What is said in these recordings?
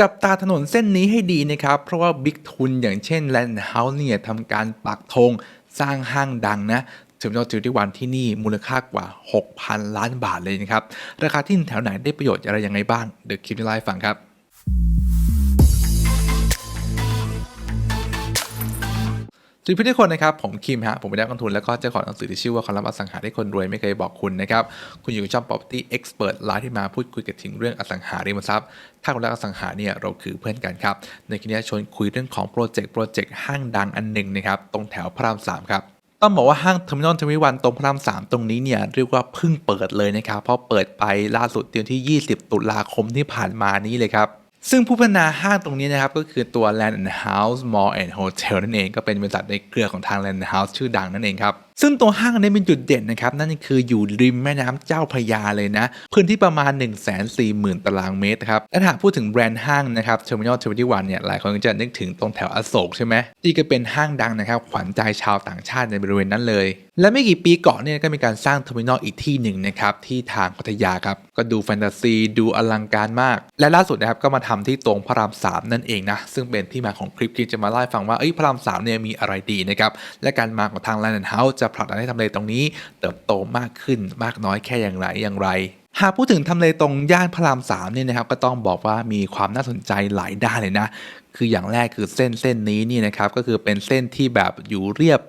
จับตาถนนเส้นนี้ให้ดีนะครับ เพราะว่าบิ๊กทุนอย่างเช่นแลนด์เฮาส์เนี่ยทำการปักธงสร้างห้างดังนะถึงยอดจิวที่วันที่นี่มูลค่ากว่า 6,000 ล้านบาทเลยนะครับ ราคาที่แถวไหนได้ประโยชน์อะไรยังไงบ้าง เดี๋ยวคลิปนี้ไลฟ์ฟังครับ สวัสดีทุกคนนะครับ ผมคิมฮะ ผมเป็นนักลงทุนแล้วก็เจ้าของหนังสือที่ชื่อว่าคอลัมน์อสังหาให้คนรวยไม่เคยบอกคุณนะครับ คุณอยู่กับช่อง property expert ไลฟ์ที่มาพูดคุยกันถึงเรื่องอสังหาริมทรัพย์ ถ้าคุณรักอสังหาเนี่ยเราคือเพื่อนกันครับ ในคลิปนี้ชวนคุยเรื่องของโปรเจกต์โปรเจกต์ห้างดังอันหนึ่งนะครับตรงแถวพระรามสามครับต้องบอกว่าห้างเทอร์มินอลทวีวันตรงพระรามสามตรงนี้เนี่ยเรียกว่าเพิ่งเปิดเลยนะครับเพราะเปิดไปล่าสุดเดือนที่ 20 ตุลาคมที่ผ่านมานี้เลยครับ ซึ่งผู้พัฒนาห้างตรงนี้นะครับก็คือตัว Land and House Mall and Hotel นั่นเองก็เป็นบริษัทในเครือของทาง Land and House ชื่อดังนั่นเองครับซึ่งตัวห้างนี้เป็นจุดเด่นนะครับ นั่นคืออยู่ริมแม่น้ำเจ้าพระยาเลยนะ พื้นที่ประมาณ 1 4 0 0 0 0 ตารางเมตรครับและถ้าหากพูดถึงแบรนด์ห้างนะครับ Terminal 21เนี่ยหลายคนก็จะนึกถึงตรงแถวอโศกใช่ไหมที่ก็เป็นห้างดังนะครับ ขวัญใจชาวต่างชาติในบริเวณนั้นเลย และไม่กี่ปีก่อนเนี่ยก็มีการสร้างเทอร์มินอลอีกที่หนึ่งนะครับที่ทางพัทยาครับก็ดูแฟนตาซีดูอลังการมาก และล่าสุดนะครับก็มาทำที่ตรงพระรามสามนั่นเองนะซึ่งเป็นที่มาของคลิปที่จะมาเล่าให้ฟังว่าเอ้ยพระรามสามเนี่ยมีอะไรดีนะครับและการมาของทาง Land House จะผลักดันให้ทำเลตรงนี้ เติบโตมากขึ้นมากน้อยแค่อย่างไรอย่างไรหากพูดถึงทำเลตรงย่านพระรามสามเนี่ยนะครับก็ต้องบอกว่ามีความน่าสนใจหลายด้านเลยนะ คืออย่างแรกคือเส้นเส้นนี้นี่นะครับก็คือเป็นเส้นที่แบบอยู่เรียบ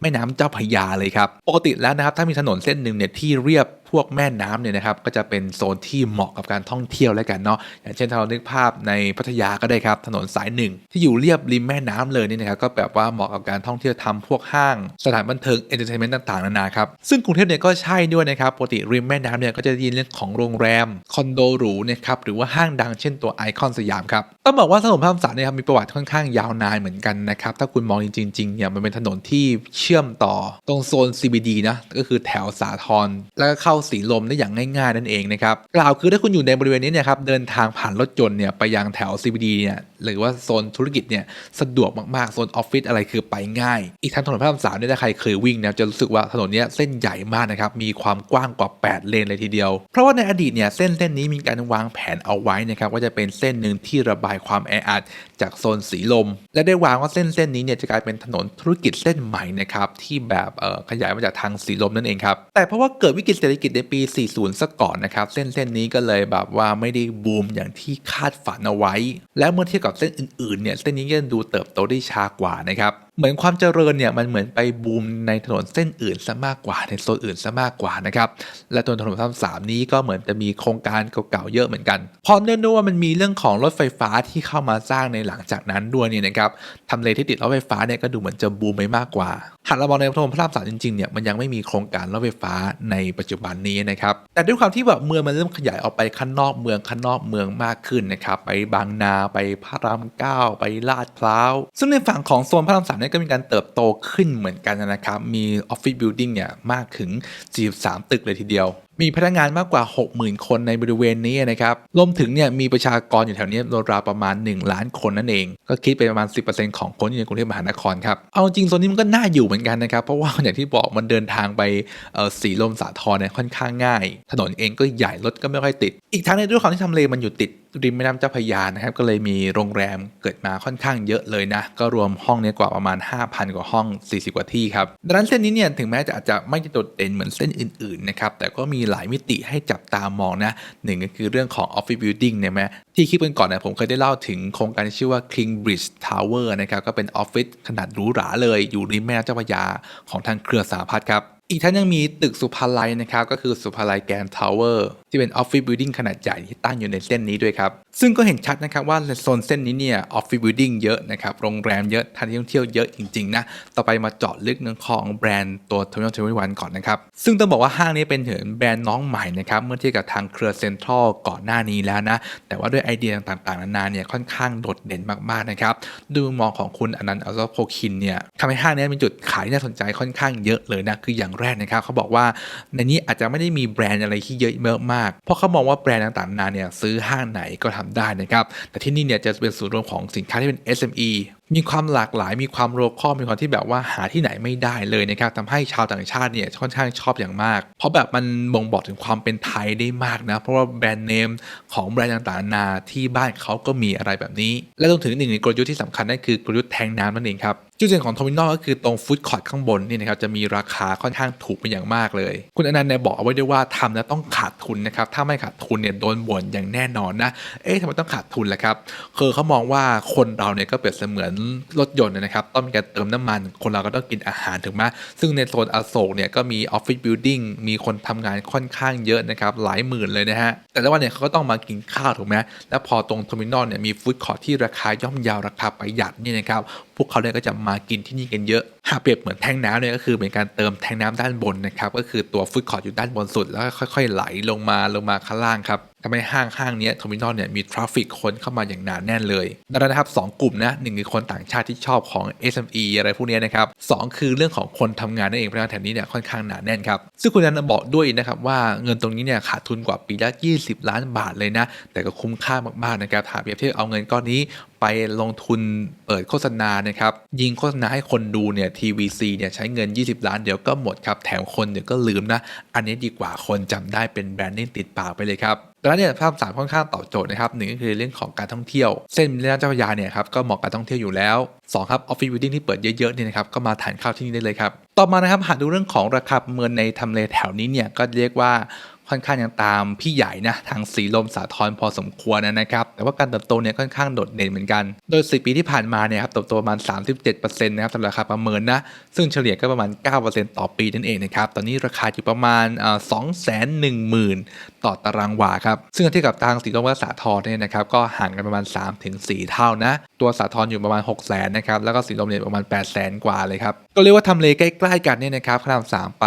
แม่น้ำเจ้าพยาเลยครับ ปกติแล้วนะครับถ้ามีถนนเส้นหนึ่งเนี่ยที่เรียบ วกแม่น้ำเนี่ยนะครับก็จะเป็นโซนที่เหมาะกับการท่องเที่ยวแล้วกันเนาะอย่างเช่นถ้าเรานึกภาพในพัทยาก็ได้ครับถนนสายหนึ่งที่อยู่เรียบริมแม่น้ำเลยนี่นะครับก็แบบว่าเหมาะกับการท่องเที่ยวทำพวกห้าง สถานบันเทิงเอนเตอร์เทนเมนต์ต่างๆนานาครับซึ่งกรุงเทพเนี่ยก็ใช่ด้วยนะครับปกติริมแม่น้ำเนี่ยก็จะได้ยินเรื่องของโรงแรมคอนโดหรูนะครับหรือว่าห้างดังเช่นตัวไอคอนสยามครับต้องบอกว่าถนนพระรามสามเนี่ยครับมีประวัติค่อนข้างยาวนานเหมือนกันนะครับถ้าคุณมองจริงๆเนี่ยมันเป็นถนนที่เชื่อมต่อตรงโซน CBD นะก็คือแถวสาทรแล้วก็เข้าสีลมได้อย่างง่ายๆนั่นเองนะครับกล่าวคือถ้าคุณอยู่ในบริเวณนี้เนี่ยครับเดินทางผ่านรถยนต์เนี่ยไปยังแถว CBD เนี่ยหรือว่าโซนธุรกิจเนี่ยสะดวกมากๆโซนออฟฟิศอะไรคือไปง่าย อีกทั้งถนนพระรามสามเนี่ยถ้าใครเคยวิ่งเนี่ยจะรู้สึกว่าถนนเนี้ยเส้นใหญ่มากนะครับมีความกว้างกว่า 8 เลนเลยทีเดียว เพราะว่าในอดีตเนี่ยเส้นเส้นนี้มีการวางแผนเอาไว้นะครับว่าจะเป็นเส้นหนึ่งที่ระบายความแออัดจากโซนสีลม และได้วางว่าเส้นเส้นนี้เนี่ยจะกลายเป็นถนนธุรกิจเส้นใหม่นะครับที่แบบขยายมาจากทางสีลมนั่นเองครับแต่เพราะว่าเกิดวิกฤตเศรษฐกิจในปี 40 ซะก่อนนะครับ เส้นเส้นนี้ก็เลยแบบว่าไม่ได้บูมอย่างที่คาดฝันเอาไว้ และเมื่อเทียบกับเส้นอื่นๆเนี่ยเส้นนี้ก็ดูเติบโตได้ช้ากว่านะครับเหมือนความเจริญเนี่ยมันเหมือนไปบูมในถนนเส้นอื่นซะมากกว่าในโซนอื่นซะมากกว่านะครับและตัวถนนพระรามสามนี้ก็เหมือนจะมีโครงการเก่าๆเยอะเหมือนกันพราะเนื่องด้วยว่ามันมีเรื่องของรถไฟฟ้าที่เข้ามาสร้างในหลังจากนั้นด้วยเนี่ยนะครับทำเลที่ติดรถไฟฟ้าเนี่ยก็ดูเหมือนจะบูมไปมากกว่าหากเรามองในถนนพระรามสามจริงๆเนี่ยมันยังไม่มีโครงการรถไฟฟ้าในปัจจุบันนี้นะครับแต่ด้วยความที่แบบเมืองมันเริ่มขยายออกไปข้างนอกเมืองข้างนอกเมืองมากขึ้นนะครับไปบางนาไปพระรามเก้าไปลาดพร้าวซึ่งในฝั่งของโซนพระรามสามเนี่ยก็มีการเติบโตขึ้นเหมือนกันนะครับ มีออฟฟิศบิลดิ่งเนี่ยมากถึง 43 ตึกเลยทีเดียวมีพนักงานมากกว่า 60,000 คนในบริเวณนี้นะครับรวมถึงเนี่ยมีประชากรอยู่แถวนี้ราวประมาณ 1 ล้านคนนั่นเอง ก็คิดเป็นประมาณ 10%ของคนที่ในกรุงเทพมหานครครับ เอาจริงโซนนี้มันก็น่าอยู่เหมือนกันนะครับ เพราะว่าอย่างที่บอกมันเดินทางไปสีลมสาทรเนี่ยค่อนข้างง่าย ถนนเองก็ใหญ่รถก็ไม่ค่อยติด อีกทั้งในด้วยความที่ทำเลมันอยู่ติดริมแม่น้ำเจ้าพระยานะครับก็เลยมีโรงแรมเกิดมาค่อนข้างเยอะเลยนะ ก็รวมห้องเนี่ยกว่าประมาณ 5,000 กว่าห้อง 40 กว่าที่ครับดังนั้นเส้นนี้เนี่ยถึงแม้จะอาจจะไม่โดดเด่นเหมือนเส้นอื่นๆนะครับแต่ก็มีหลายมิติให้จับตามองนะหนึ่งก็คือเรื่องของ Office Building เนี่ยแม้ที่คลิปกันก่อนเนี่ยผมเคยได้เล่าถึงโครงการที่ชื่อว่า King Bridge Tower นะครับก็เป็นออฟฟิศขนาดหรูหราเลย อยู่ริมแม่น้ำเจ้าพระยาของทางเครือสาพัฒน์ครับอีกทั้งยังมีตึกสุภาลัยนะครับก็คือสุภาลัยแกรนทาวเวอร์ ที่เป็นออฟฟิศบิลดิ่งขนาดใหญ่ที่ตั้งอยู่ในเส้นนี้ด้วยครับ ซึ่งก็เห็นชัดนะครับว่าโซนเส้นนี้เนี่ยออฟฟิศบิลดิ่งเยอะนะครับโรงแรมเยอะท่านท่องเที่ยวเยอะจริงๆนะต่อไปมาเจาะลึกเรื่องของแบรนด์ตัว Terminal 21ก่อนนะครับ ซึ่งต้องบอกว่าห้างนี้เป็นเหินแบรนด์น้องใหม่นะครับเมื่อเทียบกับทางเครือเซ็นทรัลก่อนหน้านี้แล้วนะแต่ว่าด้วยไอเดียต่างๆนานาเนี่ยค่อนข้างโดดเด่นมากๆนะครับดูมุมมองของคุณอนันต์อัลโพคินเนี่ยทำให้ห้างนี้มีจุดขายที่น่าสนใจค่อนข้างเยอะเลยนะคืออย่างแรกนะครับเขาบอกว่าในนี้อาจจะไม่ได้มีแบรนด์อะไรที่เยอะมากากเพราะเขามองว่าแบรนด์ต่างๆนานาเนี่ยซื้อห้างไหนก็ทำได้นะครับแต่ที่นี่เนี่ยจะเป็นศูนย์รวมของสินค้าที่เป็น SME มีความหลากหลายมีความโลคอลมีความที่แบบว่าหาที่ไหนไม่ได้เลยนะครับทำให้ชาวต่างชาติเนี่ยค่อนข้างชอบอย่างมาก เพราะแบบมันบ่งบอกถึงความเป็นไทยได้มากนะ เพราะว่าแบรนด์เนมของแบรนด์ต่างๆนานาที่บ้านเขาก็มีอะไรแบบนี้ และรวมถึงหนึ่งในกลยุทธ์ที่สำคัญนั่นคือกลยุทธ์แทงน้ำนั่นเองครับ จุดเด่นของทอมินอลก็คือตรงฟู้ดคอร์ทข้างบนนี่นะครับจะมีราคาค่อนข้างถูกเป็นอย่างมากเลย คุณอนันต์เนี่ยบอกเอาไว้ด้วยว่าทำแล้วต้องขาดทุนนะครับถ้าไม่ขาดทุนเนี่ยโดนบ่นอย่างแน่นอนนะเอ๊ะทำไมต้องขาดทุนล่ะครับคือเขามองว่าคนเราเนี่ยก็เปรียบเสมือนรถยนต์นะครับต้องมีการเติมน้ำมัน คนเราก็ต้องกินอาหารถูกไหมซึ่งในโซนอโศกเนี่ยก็มีออฟฟิศบิลดิ่งมีคนทำงานค่อนข้างเยอะนะครับหลายหมื่นเลยนะฮะแต่ละวันเนี่ยเขาก็ต้องมากินข้าวถูกไหมแล้วพอตรงเทอร์มินอลเนี่ยมีฟู้ดคอร์ทที่ราคาย่อมเยาวราคาประหยัดนี่นะครับพวกเขาเนี่ยก็จะมากินที่นี่กันเยอะ หากเปรียบเหมือนแทงน้ำเนี่ยก็คือเป็นการเติมแทงน้ำด้านบนนะครับ ก็คือตัวฟุตคอร์ดอยู่ด้านบนสุดแล้วค่อยๆไหลลงมาลงมาข้างล่างครับ ทำให้ห้างห้างนี้เทอร์มินอลเนี่ยมีทราฟฟิกคนเข้ามาอย่างหนาแน่นเลยดังนั้นนะครับสองกลุ่มนะหนึ่งคือคนต่างชาติที่ชอบของ SME อะไรพวกนี้นะครับสองคือเรื่องของคนทำงานนั่นเองเพราะฉะนั้นแถวนี้เนี่ยค่อนข้างหนาแน่นครับซึ่งคุณนันบอกด้วยนะครับว่าเงินตรงนี้เนี่ยขาดทุนกว่าปีละ 20 ล้านบาทเลยนะ แต่ก็คุ้มค่ามากๆนะครับหาเปรียบเทียบเอาเงินก้อนนี้ไปลงทุนเปิดโฆษณานะครับยิงโฆษณาให้คนดูเนี่ย TVC เนี่ยใช้เงิน 20 ล้านเดี๋ยวก็หมดครับ แถมคนเดี๋ยวก็ลืมนะ อันนี้ดีกว่าคนจำได้เป็นแบรนด์ติดปากไปเลยครับ ดังนั้นเนี่ยภาพสามค่อนข้างตอบโจทย์นะครับหนึ่งก็คือเรื่องของการท่องเที่ยว เส้นแม่น้ำเจ้าพระยาเนี่ยครับก็เหมาะกับท่องเที่ยวอยู่แล้วสองครับออฟฟิศวิดดิ้งที่เปิดเยอะๆเนี่ยนะครับก็มาทานข้าวที่นี่ได้เลยครับต่อมานะครับหากดูเรื่องของราคาเมินในทำเลแถวนี้เนี่ยก็เรียกว่า ค่อนข้างยังตามพี่ใหญ่นะทางสีลมสาทรพอสมควรนะครับแต่ว่าการเติบโตเนี่ยค่อนข้างโดดเด่นเหมือนกัน โดย 4 ปีที่ผ่านมาเนี่ยครับเติบโตประมาณ 37%นะครับสำหรับราคาประเมินนะซึ่งเฉลี่ยก็ประมาณ 9%ต่อปีนั่นเองนะครับตอนนี้ราคาอยู่ประมาณ 2 1 0 0 0 0 ต่อตารางวาครับซึ่งเทียบกับทางสีลมและสาทรเนี่ยนะครับก็ห่างกันประมาณ 3-4 เท่านะตัวสาทรอยู่ประมาณ 6 0 0 0 0นะครับแล้วก็สีลมเนี่ยประมาณ8 0 0 0 0 กว่าเลยครับก็เรียกว่าทำเลใกล้ ๆ กันเนี่ยนะครับพระรามสามไป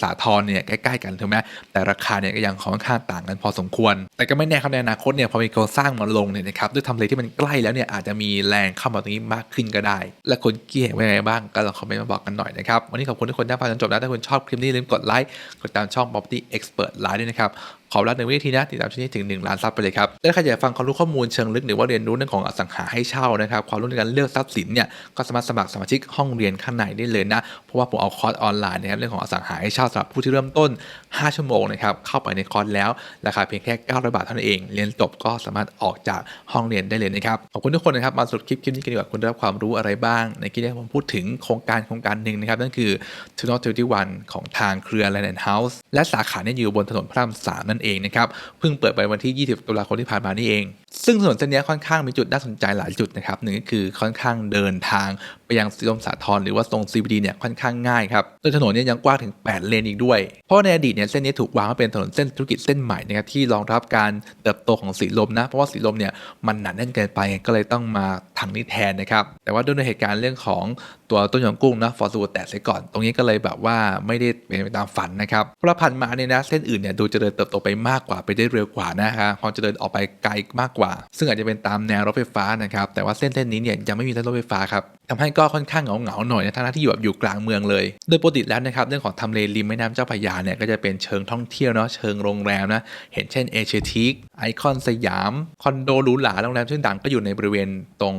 สาทรเนี่ยใกล้ ๆ กันถูกไหมแต่ราคาเนี่ยก็ยังค่อนข้างต่างกันพอสมควร แต่ก็ไม่แน่ครับในอนาคตเนี่ยพอมีโครงสร้างมาลงเนี่ยนะครับด้วยทำเลที่มันใกล้แล้วเนี่ยอาจจะมีแรงเข้ามาตรงนี้มากขึ้นก็ได้ และคนเกี่ยงไงบ้างก็ลองคอมเมนต์มาบอกกันหน่อยนะครับวันนี้ขอบคุณทุกคนที่ฟังจนจบนะถ้าคุณชอบคลิปนี้อย่าลืมกดไลค์กดตามช่อง Property Expert Live ด้วยนะครับ ขอรับหนึ่งวิธีนะติดตามช่องนี้ถึง 1 ล้านซับไปเลยครับและใครอยากฟังความรู้ข้อมูลเชิงลึกหรือว่าเรียนรู้เรื่องของอสังหาให้เช่านะครับความรู้ในการเลือกทรัพย์สินเนี่ยก็สามารถสมัครสมาชิกห้องเรียนข้างในได้เลยนะเพราะว่าผมเอาคอร์สออนไลน์นะครับเรื่องของอสังหาให้เช่าสำหรับผู้ที่เริ่มต้น 5 ชั่วโมงนะครับเข้าไปในคอร์สแล้วราคาเพียงแค่900บาทเท่านั้นเอง เรียนจบก็สามารถออกจากห้องเรียนได้เลยนะครับขอบคุณทุกคนนะครับมาสุดคลิปคลิปนี้กันดีกว่าคุณได้รับความรู้อะไรบ้าง ในคลิปนี้ผมพูดถึงโครงการโครงการหนึ่งนะครับนั่นคือ t u n o t 21ของทางเครือ Land House และสาขาเนี่ยอยู่บนถนนพระรามสามนั่นเองนะครับเพิ่งเปิดไปวันที่ 20 ตุลาคมที่ผ่านมานี่เอง ซึ่งถนนเส้นนี้ค่อนข้างมีจุดน่าสนใจหลายจุดนะครับหนึ่งก็คือค่อนข้างเดินทางไปยังสีลมสาทรหรือว่าตรง CBD เนี่ยค่อนข้างง่ายครับโดยถนนเนี่ยยังกว้างถึง 8 เลนอีกด้วย เพราะในอดีตเนี่ยเส้นนี้ถูกวางมาเป็นถนนเส้นธุรกิจเส้นใหม่นะครับที่รองรับการเติบโตของสีลมนะ เพราะว่าสีลมเนี่ยมันหนาแน่นเกินไปก็เลยต้องมาทางนี้แทนนะครับแต่ว่าด้วยเหตุการณ์เรื่องของตัวต้นยางกุ้งนะฟอร์ซูแตกเสียก่อน ตรงนี้ก็เลยแบบว่าไม่ได้เป็นไปตามฝันนะครับเพราะผ่านมาเนี่ยนะเส้นอื่นเนี่ยดูเจริญเติบโตไปมากกว่าไปได้เร็วกว่านะฮะความเจริญออกไปไกลมากกว่าซึ่งอาจจะเป็นตามแนวรถไฟฟ้านะครับ แต่ว่าเส้นเส้นนี้เนี่ยยังไม่มีเส้นรถไฟฟ้าครับทำให้ก็ค่อนข้างเหงาๆหน่อยในทั้งที่อยู่แบบอยู่กลางเมืองเลย โดยปกติแล้วนะครับเรื่องของทำเลริมแม่น้ำเจ้าพระยาเนี่ยก็จะเป็นเชิงท่องเที่ยวเนาะเชิงโรงแรมนะเห็นเช่นเอเชียทีคไอคอนสยามคอนโดหรูหราโรงแรมชื่อดังก็อยู่ในบริเวณตรง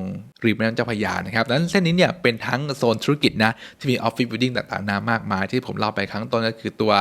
ริมแม่น้ำเจ้าพระยานะครับดังนั้นเส้นนี้เนี่ยเป็นทั้งโซนธุรกิจนะที่มีออฟฟิศบิลดิ้งต่างๆนามากมายที่ผมเล่าไปครั้งต้นก็คือตัว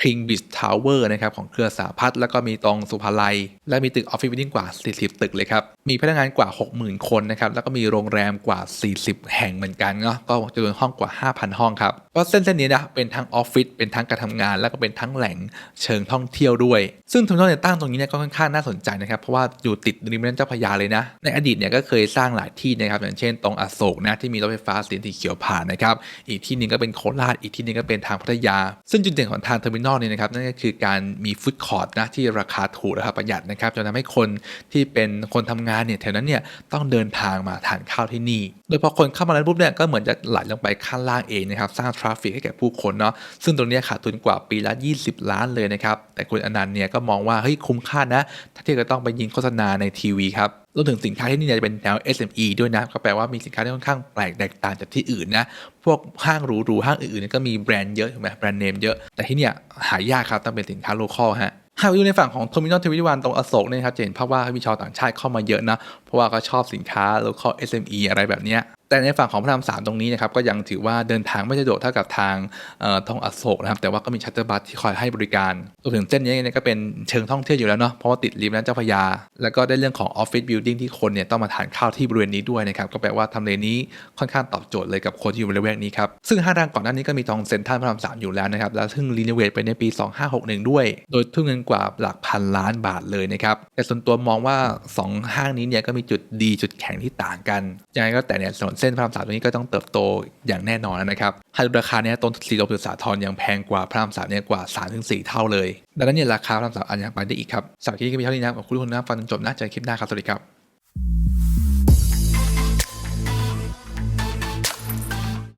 King Beach Tower นะครับของเครือสาพัฒน์แล้วก็มีตรงสุภาลัย และมีตึกออฟฟิศบิลดิ้งกว่า 40 ตึกเลยครับ มีพนักงานกว่า 60,000 คนนะครับ แล้วก็มีโรงแรมกว่า 40 แห่งเหมือนกันเนาะก็จำนวนห้องกว่า 5,000 ห้องครับ ก็เส้นเส้นนี้นะเป็นทั้งออฟฟิศเป็นทั้งการทำงาน แล้วก็เป็นทั้งแหล่งเชิงท่องเที่ยวด้วย ซึ่งทุนทอนเนี่ยตั้งตรงนี้เนี่ยก็ค่อนข้างน่าสนใจนะครับเพราะว่าอยู่ติดริมแม่น้ำเจ้าพระยาเลยนะ ในอดีตเนี่ยก็เคยสร้างหลายที่นะครับอย่างเช่น ตรงอโศกนะที่มีรถไฟฟ้าสีเขียวผ่านนะครับอีกที่หนึ่งก็เป็นโคราชอีกที่หนึงก็เป็นทางพัทยา ซึ่งจุดเด่นของทางเทอร์มินอลนี่นะครับนั่นก็คือการมีฟู้ดคอร์ทนะที่ราคาถูกราคาประหยัดนะครับจนทำให้คนที่เป็นคนทำงานเนี่ยแถวนั้นเนี่ยต้องเดินทางมาทานข้าวที่นี่ โดยพอคนเข้ามาแล้วปุ๊บเนี่ยก็เหมือนจะไหลลงไปข้างล่างเองนะครับสร้างทราฟฟิกให้แก่ผู้คนเนาะซึ่งตรงนี้ขาดทุนกว่าปีละ 20 ล้านเลยนะครับแต่คุณอนันต์เนี่ยก็มองว่าเฮ้ยคุ้มค่านะถ้าที่จะต้องไปยิงโฆษณาในทีวีครับ รวมถึงสินค้าที่นี่จะเป็นแนว SME ด้วยนะ ก็แปลว่ามีสินค้าที่ค่อนข้างแปลกแตกต่างจากที่อื่นนะ พวกห้างหรูๆห้างอื่นๆก็มีแบรนด์เยอะถูกไหมแบรนด์เนมเยอะ แต่ที่เนี่ยหายากครับต้องเป็นสินค้าโลคอลฮะหากไปดูในฝั่งของ Terminal 21ตรงอโศกเนี่ยครับจะเห็นภาพว่ามีชาวต่างชาติเข้ามาเยอะนะ เพราะว่าก็ชอบสินค้า local SME อะไรแบบเนี้ย แต่ในฝั่งของพระรามสามตรงนี้นะครับก็ยังถือว่าเดินทางไม่สะดวกเท่ากับทางเอ่อทองอโศกนะครับแต่ว่าก็มีชัตเตอร์บัสที่คอยให้บริการรวมถึงเส้นนี้เนี่ยก็เป็นเชิงท่องเที่ยวอยู่แล้วเนาะเพราะว่าติดริมน้ำเจ้าพระยา แล้วก็ได้เรื่องของออฟฟิศบิลดิ่งที่คนเนี่ยต้องมาทานข้าวที่บริเวณนี้ด้วยนะครับก็แปลว่าทำเลนี้ค่อนข้างตอบโจทย์เลยกับคนที่อยู่บริเวณนี้ครับซึ่งห้างดังก่อนหน้านี้ก็มีทองเซ็นทรัลพระรามสามอยู่แล้วนะครับแล้วซึ่งรีโนเวทไปในปี 2561 ด้วย โดยทุ่มเงินกว่าหลักพันล้านบาทเลยนะครับแต่ส่วนตัวมองว่าสองห้างนี้เนี่ยก็มีจุดดีจุดแข็งที่ต่างกันยังไงก็แต่เนี่ยถนนเส้นพระรามสามตรงนี้ก็ต้องเติบโตอย่างแน่นอนนะครับหากดูราคาเนี่ยต้นสีลมหรือสาทรยังแพงกว่าพระรามสามเนี่ยกว่า3-4เท่าเลย ดังนั้นเนี่ยราคาพระรามสามอาจจะไปได้อีกครับสำหรับคลิปนี้ก็มีเท่านี้นะครับขอบคุณทุกคนนะฟังจนจบนะเจอกันคลิปหน้าครับสวัสดีครับ